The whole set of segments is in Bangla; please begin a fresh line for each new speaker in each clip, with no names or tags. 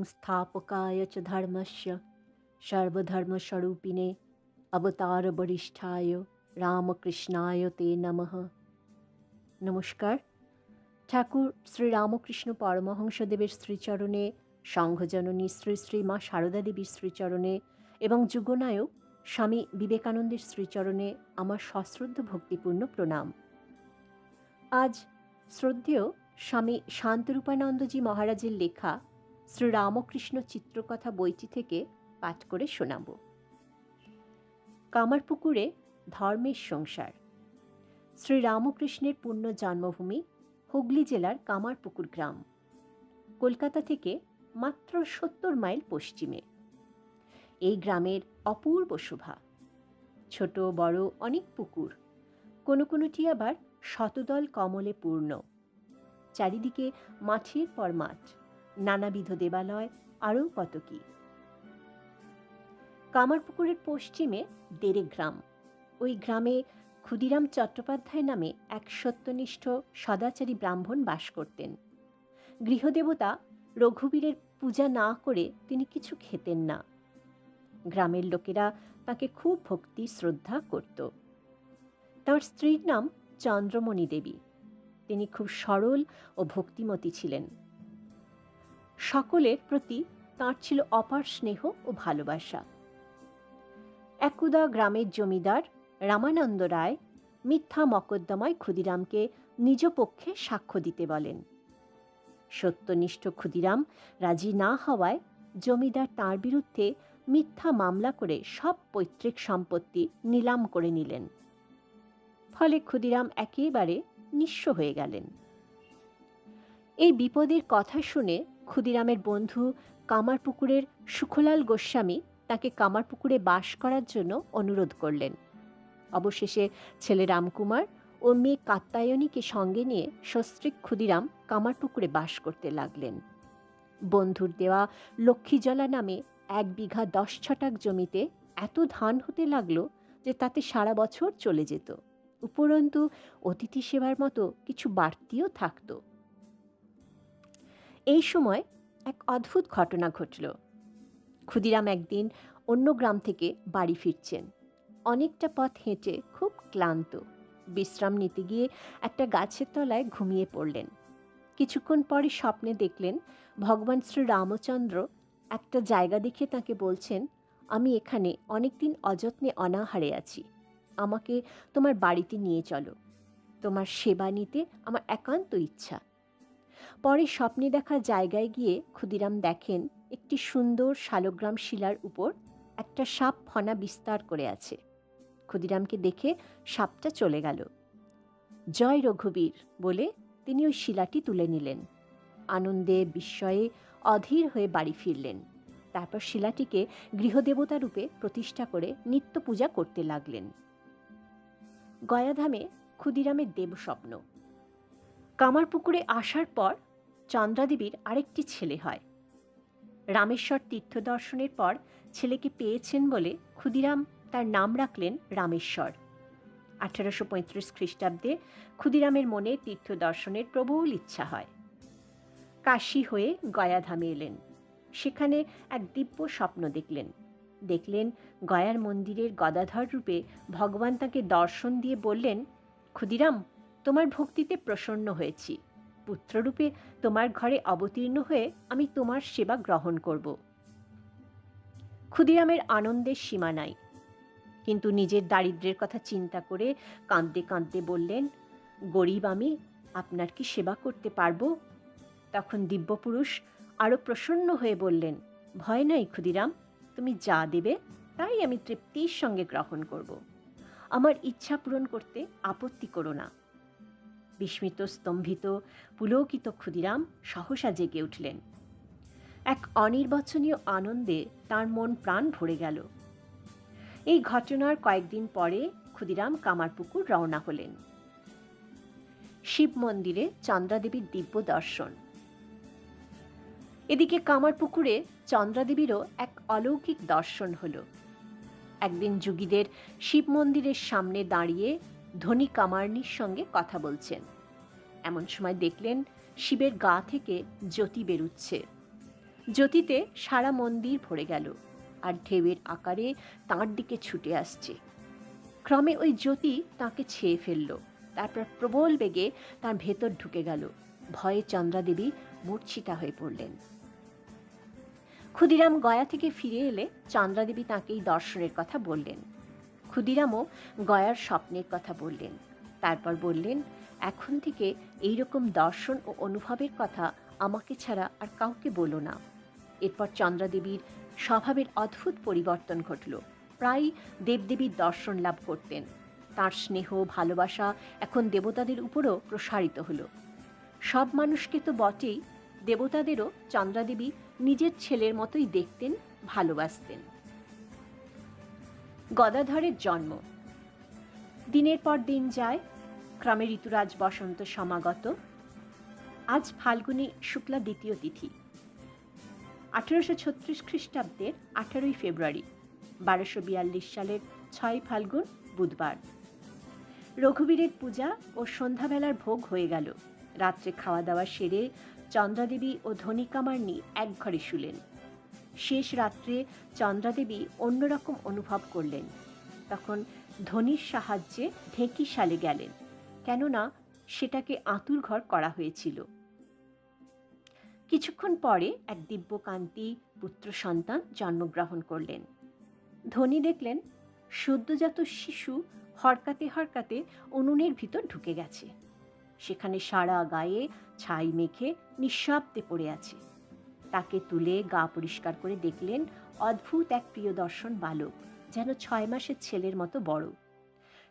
संस्थापकाय च धर्मस्य सर्वधर्मस्वरूपिणे অবতারবরিষ্ঠায় রামকৃষ্ণায় তে নমঃ নমস্কার ঠাকুর শ্রী রামকৃষ্ণ পরমহংসদেবের শ্রীচরণে সংঘজননী শ্রী শ্রী মা সারদা দেবীর শ্রীচরণে এবং যুগনায়ক স্বামী বিবেকানন্দের শ্রীচরণে আমার সশ্রদ্ধ ভক্তিপূর্ণ প্রণাম আজ শ্রদ্ধেয় স্বামী শান্তরূপানন্দজি মহারাজের লেখা শ্রী রামকৃষ্ণ চিত্রকথা বইটি থেকে পাঠ করে শোনাব। কামারপুকুরে ধর্মের সংসার। শ্রীরামকৃষ্ণের পূর্ণ জন্মভূমি হুগলি জেলার কামারপুকুর গ্রাম। কলকাতা থেকে মাত্র সত্তর মাইল পশ্চিমে। এই গ্রামের অপূর্ব শোভা। ছোট, বড় অনেক পুকুর। কোনো কোনোটি আবার শতদল কমলে পূর্ণ। চারিদিকে মাঠের পর মাঠ নানাবিধ দেবালয়, আরও কত কি। কামারপুকুরের পশ্চিমে দেড়ে গ্রাম। ওই গ্রামে ক্ষুদিরাম চট্টোপাধ্যায় নামে এক সত্যনিষ্ঠ সদাচারী ব্রাহ্মণ বাস করতেন। গৃহদেবতা রঘুবীরের পূজা না করে তিনি কিছু খেতেন না। গ্রামের লোকেরা তাকে খুব ভক্তি, শ্রদ্ধা করত। তার স্ত্রীর নাম চন্দ্রমণি দেবী। তিনি খুব সরল ও ভক্তিমতী ছিলেন। সকলের প্রতি তাঁর ছিল অপার স্নেহ ও ভালোবাসা। একুদা গ্রামের জমিদার রামানন্দ রায় মিথ্যা মকদ্দমায় ক্ষুদিরামকে নিজ পক্ষে সাক্ষ্য দিতে বলেন। সত্যনিষ্ঠ ক্ষুদিরাম রাজি না হওয়ায় জমিদার তার বিরুদ্ধে মিথ্যা মামলা করে সব পৈতৃক সম্পত্তি নিলাম করে নিলেন। ফলে ক্ষুদিরাম একেবারে নিঃস্ব হয়ে গেলেন। এই বিপদের কথা শুনে ক্ষুদিরামের বন্ধু কামারপুকুরের সুখলাল গোস্বামী তাকে কামারপুকুরে বাস করার জন্য অনুরোধ করলেন। অবশেষে ছেলে রামকুমার ও মেয়ে কাত্তায়নীকে সঙ্গে নিয়ে সস্ত্রিক ক্ষুদিরাম কামারপুকুরে বাস করতে লাগলেন। বন্ধুর দেওয়া লক্ষ্মীজলা নামে এক বিঘা দশ ছটাক জমিতে এত ধান হতে লাগল যে তাতে সারা বছর চলে যেত। উপরন্তু অতিথি সেবার মতো কিছু বাড়তিও থাকত। এই সময় এক অদ্ভুত ঘটনা ঘটল। ক্ষুদিরাম একদিন অন্য গ্রাম থেকে বাড়ি ফিরছেন। অনেকটা পথ হেঁটে খুব ক্লান্ত। বিশ্রাম নিতে গিয়ে একটা গাছের তলায় ঘুমিয়ে পড়লেন। কিছুক্ষণ পরে স্বপ্নে দেখলেন ভগবান শ্রী রামচন্দ্র একটা জায়গা দেখে তাকে বলছেন, আমি এখানে অনেকদিন অযত্নে অনাহারে আছি। আমাকে তোমার বাড়িতে নিয়ে চলো। তোমার সেবা নিতে আমার একান্ত ইচ্ছা। পরে স্বপ্নে দেখা জায়গায় গিয়ে ক্ষুদিরাম দেখেন একটি সুন্দর শালগ্রাম শিলার উপর একটা সাপ ফনা বিস্তার করে আছে। ক্ষুদিরামকে দেখে সাপটা চলে গেল। জয় রঘুবীর বলে তিনি ওই শিলাটি তুলে নিলেন। আনন্দে, বিস্ময়ে অধীর হয়ে বাড়ি ফিরলেন। তারপর শিলাটিকে গৃহদেবতা রূপে প্রতিষ্ঠা করে নিত্য পূজা করতে লাগলেন। গয়াধামে ক্ষুদিরামের দেবস্বপ্ন। কামারপুকুরে আসার পর চন্দ্রাদেবীর আরেকটি ছেলে হয়। রামেশ্বর তীর্থ দর্শনের পর ছেলেকে পেয়েছেন বলে ক্ষুদিরাম তার নাম রাখলেন রামেশ্বর। আঠারোশো পঁয়ত্রিশ খ্রিস্টাব্দে ক্ষুদিরামের মনে তীর্থ দর্শনের প্রবল ইচ্ছা হয়। কাশী হয়ে গয়াধামে এলেন। সেখানে এক দিব্য স্বপ্ন দেখলেন। দেখলেন গয়ার মন্দিরের গদাধর রূপে ভগবান তাকে দর্শন দিয়ে বললেন, ক্ষুদিরাম তোমার ভক্তিতে প্রসন্ন হয়েছি। পুত্ররূপে তোমার ঘরে অবতীর্ণ হয়ে আমি তোমার সেবা গ্রহণ করব। ক্ষুদিরামের আনন্দের সীমা নাই। কিন্তু নিজের দারিদ্রের কথা চিন্তা করে কাঁদতে কাঁদতে বললেন, গরিব আমি, আপনার কি সেবা করতে পারব? তখন দিব্যপুরুষ আরও প্রসন্ন হয়ে বললেন, ভয় নাই ক্ষুদিরাম, তুমি যা দেবে তাই আমি তৃপ্তির সঙ্গে গ্রহণ করব। আমার ইচ্ছা পূরণ করতে আপত্তি করো না। বিস্মিত, স্তম্ভিত, পুলকিত ক্ষুদিরাম সহসা জেগে উঠলেন। এক অনির্বচনীয় আনন্দে তার মন প্রাণ ভরে গেল। এই ঘটনার কয়েকদিন পরে ক্ষুদিরাম কামারপুকুর রওনা হলেন। শিব মন্দিরে চন্দ্রাদেবীর দিব্য দর্শন। এদিকে কামারপুকুরে চন্দ্রাদেবীরও এক অলৌকিক দর্শন হল। একদিন যুগীদের শিব মন্দিরের সামনে দাঁড়িয়ে ধনী কামার্নির সঙ্গে কথা বলছেন। এমন সময় দেখলেন শিবের গা থেকে জ্যোতি বেরুচ্ছে। জ্যোতিতে সারা মন্দির ভরে গেল আর ঢেউয়ের আকারে তাঁর দিকে ছুটে আসছে। ক্রমে ওই জ্যোতি তাকে ছেয়ে ফেলল। তারপর প্রবল বেগে তার ভেতর ঢুকে গেল। ভয়ে চন্দ্রাদেবী মূর্ছিতা হয়ে পড়লেন। ক্ষুদিরাম গয়া থেকে ফিরে এলে চন্দ্রাদেবী তাঁকে এই দর্শনের কথা বললেন। ক্ষুদিরামও গয়ার স্বপ্নের কথা বললেন। তারপর বললেন, এখন থেকে এই রকম দর্শন ও অনুভবের কথা আমাকে ছাড়া আর কাউকে বলো না। এরপর চন্দ্রাদেবীর স্বভাবের অদ্ভুত পরিবর্তন ঘটল। প্রায় দেবদেবীর দর্শন লাভ করতেন। তার স্নেহ, ভালোবাসা এখন দেবতাদের উপরও প্রসারিত হলো। সব মানুষকে তো বটেই, দেবতাদেরও চন্দ্রাদেবী নিজের ছেলের মতোই দেখতেন, ভালোবাসতেন। গদাধরের জন্ম। দিনের পর দিন যায়, ক্রমে ঋতুরাজ বসন্ত সমাগত। আজ ফাল্গুনী শুক্লা দ্বিতীয় তিথি। আঠেরোশো ছত্রিশ খ্রিস্টাব্দের আঠারোই ফেব্রুয়ারি, বারোশো বিয়াল্লিশ সালের ছয় ফাল্গুন, বুধবার। রঘুবীরের পূজা ও সন্ধ্যাবেলার ভোগ হয়ে গেল। রাত্রে খাওয়া দাওয়া সেরে চন্দ্রাদেবী ও ধনিকামার্নি এক ঘরে শুলেন। শেষ রাত্রে চন্দ্রাদেবী অন্যরকম অনুভব করলেন। তখন ধনির সাহায্যে ঢেঁকি সালে গেলেন, কেননা সেটাকে আঁতুর ঘর করা হয়েছিল। কিছুক্ষণ পরে এক দিব্যকান্তি পুত্র সন্তান জন্মগ্রহণ করলেন। ধনী দেখলেন, সদ্যজাত শিশু হরকাতে হরকাতে উনুনের ভিতর ঢুকে গেছে। সেখানে সারা গায়ে ছাই মেখে নিঃশব্দে পড়ে আছে। তাকে তুলে গা পরিষ্কার করে দেখলেন অদ্ভুত এক প্রিয় দর্শন বালক, যেন ছয় মাসের ছেলের মতো বড়।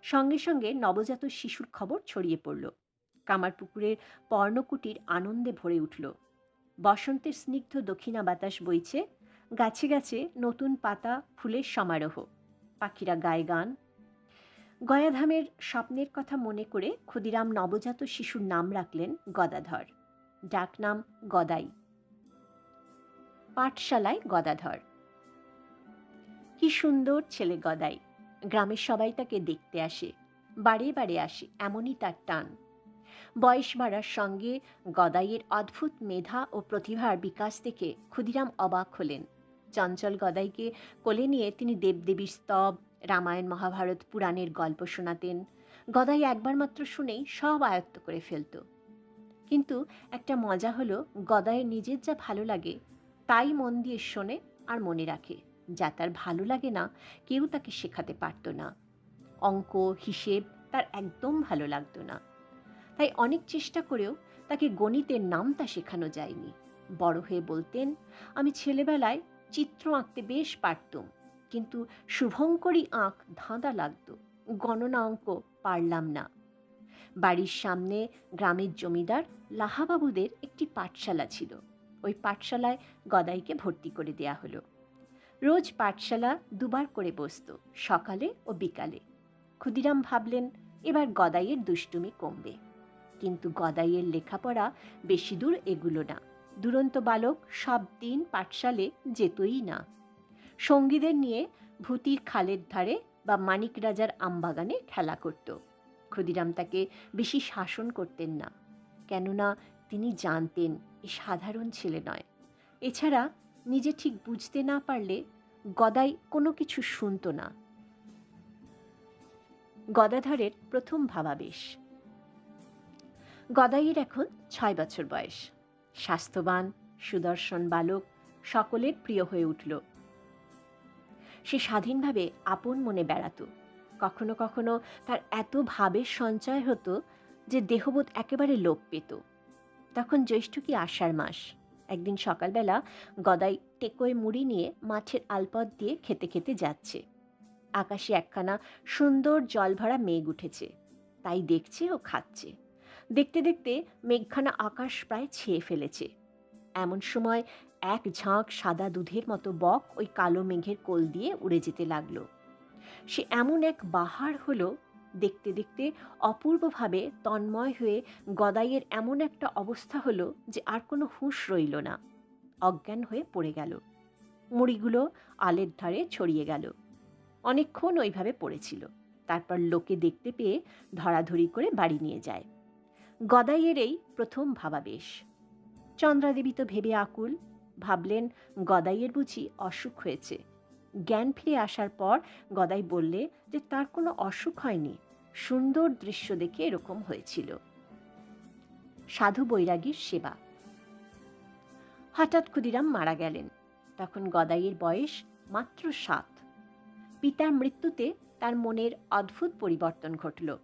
সঙ্গে সঙ্গে নবজাত শিশুর খবর ছড়িয়ে পড়ল। কামারপুকুরের পর্ণকুটির আনন্দে ভরে উঠল। বসন্তের স্নিগ্ধ দক্ষিণা বাতাস বইছে, গাছে গাছে নতুন পাতা ফুলের সমারোহ। পাখিরা গায়ে গান। গয়াধামের স্বপ্নের কথা মনে করে ক্ষুদিরাম নবজাত শিশুর নাম রাখলেন গদাধর। ডাকনাম গদাই। পাঠশালায় গদাধর। কি সুন্দর ছেলে গদাই। গ্রামের সবাই তাকে দেখতে আসে, বারে বারে আসে, এমনই তার টান। বয়স বাড়ার সঙ্গে গদাইয়ের অদ্ভুত মেধা ও প্রতিভার বিকাশ দেখে ক্ষুদিরাম অবাক হলেন। চঞ্চল গদাইকে কোলে নিয়ে তিনি দেবদেবীর স্তব, রামায়ণ, মহাভারত পুরাণের গল্প শোনাতেন। গদাই একবার মাত্র শুনেই সব আয়ত্ত করে ফেলত। কিন্তু একটা মজা হলো, গদাইয়ের নিজের যা ভালো লাগে তাই মন দিয়ে শোনে আর মনে রাখে, যা তার ভালো লাগে না, কেউ তাকে শেখাতে পারত না। অঙ্ক, হিসেব তার একদম ভালো লাগতো না। তাই অনেক চেষ্টা করেও তাকে গণিতের নামটা শেখানো যায়নি। বড় হয়ে বলতেন, আমি ছেলেবেলায় চিত্র আঁকতে বেশ পারতুম, কিন্তু শুভঙ্করী আঁক ধাঁধা লাগতো গণনা অঙ্ক পারলাম না। বাড়ির সামনে গ্রামের জমিদার লাহাবাবুদের একটি পাঠশালা ছিল। ওই পাঠশালায় গদাইকে ভর্তি করে দেয়া হলো। রোজ পাঠশালা দুবার করে বসত, সকালে ও বিকালে। ক্ষুদিরাম ভাবলেন, এবার গদাইয়ের দুষ্টুমি কমবে। কিন্তু গদাইয়ের লেখাপড়া বেশি দূর এগুলো না। দুরন্ত বালক সব দিন পাঠশালে যেতই না। সঙ্গীদের নিয়ে ভূতির খালের ধারে বা মানিক রাজার আমবাগানে খেলা করত। ক্ষুদিরাম তাকে বেশি শাসন করতেন না। কেননা তিনি জানতেন, এ সাধারণ ছেলে নয়। এছাড়া নিজে ঠিক বুঝতে না পারলে গদাই কোনো কিছু শুনত না। গদাধরের প্রথম ভাবাবেশ। গদাইয়ের এখন ছয় বছর বয়স। স্বাস্থ্যবান, সুদর্শন বালক, সকলের প্রিয় হয়ে উঠল। সে স্বাধীনভাবে আপন মনে বেড়াতো। কখনো কখনো তার এত ভাবের সঞ্চয় হতো যে দেহবোধ একেবারে লোপ পেত। তখন জ্যৈষ্ঠ কি আষাঢ় মাস? একদিন সকালবেলা গদাই টেকোয় মুড়ি নিয়ে মাছের আলপথ দিয়ে খেতে খেতে যাচ্ছে। আকাশে একখানা সুন্দর জল ভরা মেঘ উঠেছে। তাই দেখছে ও খাচ্ছে। দেখতে দেখতে মেঘখানা আকাশ প্রায় ছেয়ে ফেলেছে। এমন সময় এক ঝাঁক সাদা দুধের মতো বক ওই কালো মেঘের কোল দিয়ে উড়ে যেতে লাগল। সে এমন এক বাহার হলো দেখতে দেখতে অপূর্বভাবে তন্ময় হয়ে গদাইয়ের এমন একটা অবস্থা হলো যে আর কোনো হুঁশ রইল না। অজ্ঞান হয়ে পড়ে গেল। মুড়িগুলো আলের ধারে ছড়িয়ে গেল। অনেকক্ষণ ওইভাবে পড়েছিল। তারপর লোকে দেখতে পেয়ে ধরাধরি করে বাড়ি নিয়ে যায়। গদাইয়ের এই প্রথম ভাবাবেশ। চন্দ্রাদেবী তো ভেবে আকুল। ভাবলেন গদাইয়ের বুঝি অসুখ হয়েছে। জ্ঞান ফিরে আসার পর গদাই বললে যে তার কোনো অসুখ হয়নি। সুন্দর দৃশ্য দেখে এরকম হয়েছিল। সাধু বৈরাগীর সেবা। হঠাৎ ক্ষুদিরাম মারা গেলেন। তখন গদাইয়ের বয়স মাত্র সাত। পিতার মৃত্যুতে তার মনের অদ্ভুত পরিবর্তন ঘটল।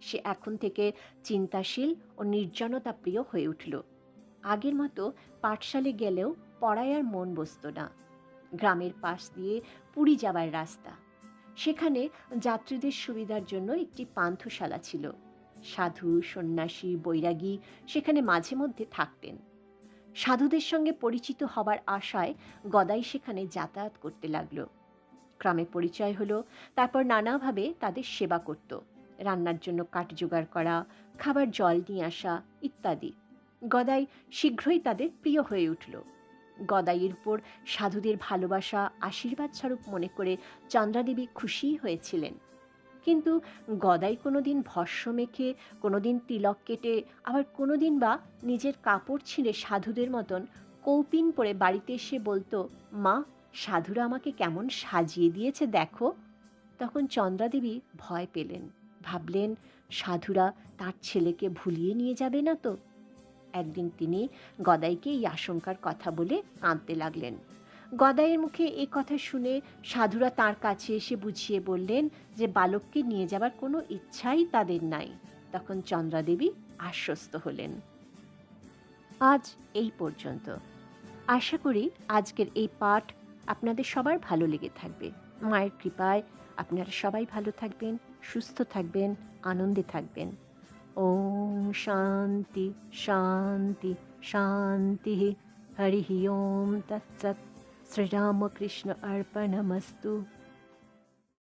সে এখন থেকে চিন্তাশীল ও নির্জনতা প্রিয় হয়ে উঠল। আগের মতো পাঠশালে গেলেও পড়ায় আর মন বসত না। গ্রামের পাশ দিয়ে পুরী যাবার রাস্তা। সেখানে যাত্রীদের সুবিধার জন্য একটি পান্থশালা ছিল। সাধু, সন্ন্যাসী, বৈরাগী সেখানে মাঝে মধ্যে থাকতেন। সাধুদের সঙ্গে পরিচিত হবার আশায় গদাই সেখানে যাতায়াত করতে লাগল। ক্রমে পরিচয় হলো, তারপর নানাভাবে তাদের সেবা করত। রান্নার জন্য কাঠ জোগাড় করা, খাবার জল নিয়ে আসা ইত্যাদি। গদাই শীঘ্রই তাদের প্রিয় হয়ে উঠল। গদাইয়ের উপর সাধুদের ভালোবাসা, আশীর্বাদ স্বরূপ মনে করে চন্দ্রাদেবী খুশি হয়েছিলেন। কিন্তু গদাই কোনো দিন ভস্য মেখে কোনো দিন তিলক কেটে, আবার কোনো দিন বা নিজের কাপড় ছিঁড়ে সাধুদের মতন কৌপিন পরে বাড়িতে এসে বলতো, মা, সাধুরা আমাকে কেমন সাজিয়ে দিয়েছে দেখো। তখন চন্দ্রাদেবী ভয় পেলেন। ভাবলেন, সাধুরা তার ছেলেকে ভুলিয়ে নিয়ে যাবে না তো? একদিন তিনি গদাইকে এই আশঙ্কার কথা বলে কাঁদতে লাগলেন। গদাইয়ের মুখে এই কথা শুনে সাধুরা তার কাছে এসে বুঝিয়ে বললেন যে, বালককে নিয়ে যাবার কোনো ইচ্ছাই তাদের নাই। তখন চন্দ্রাদেবী আশ্বস্ত হলেন। আজ এই পর্যন্ত। আশা করি আজকের এই পাঠ আপনাদের সবার ভালো লেগে থাকবে। মায়ের কৃপায় আপনারা সবাই ভালো থাকবেন, সুস্থ থাকবেন, আনন্দে থাকবেন। ॐ शान्ति शान्ति शान्तिः। हरिः ओं तत्सत्। श्रीरामकृष्ण अर्पणमस्तु।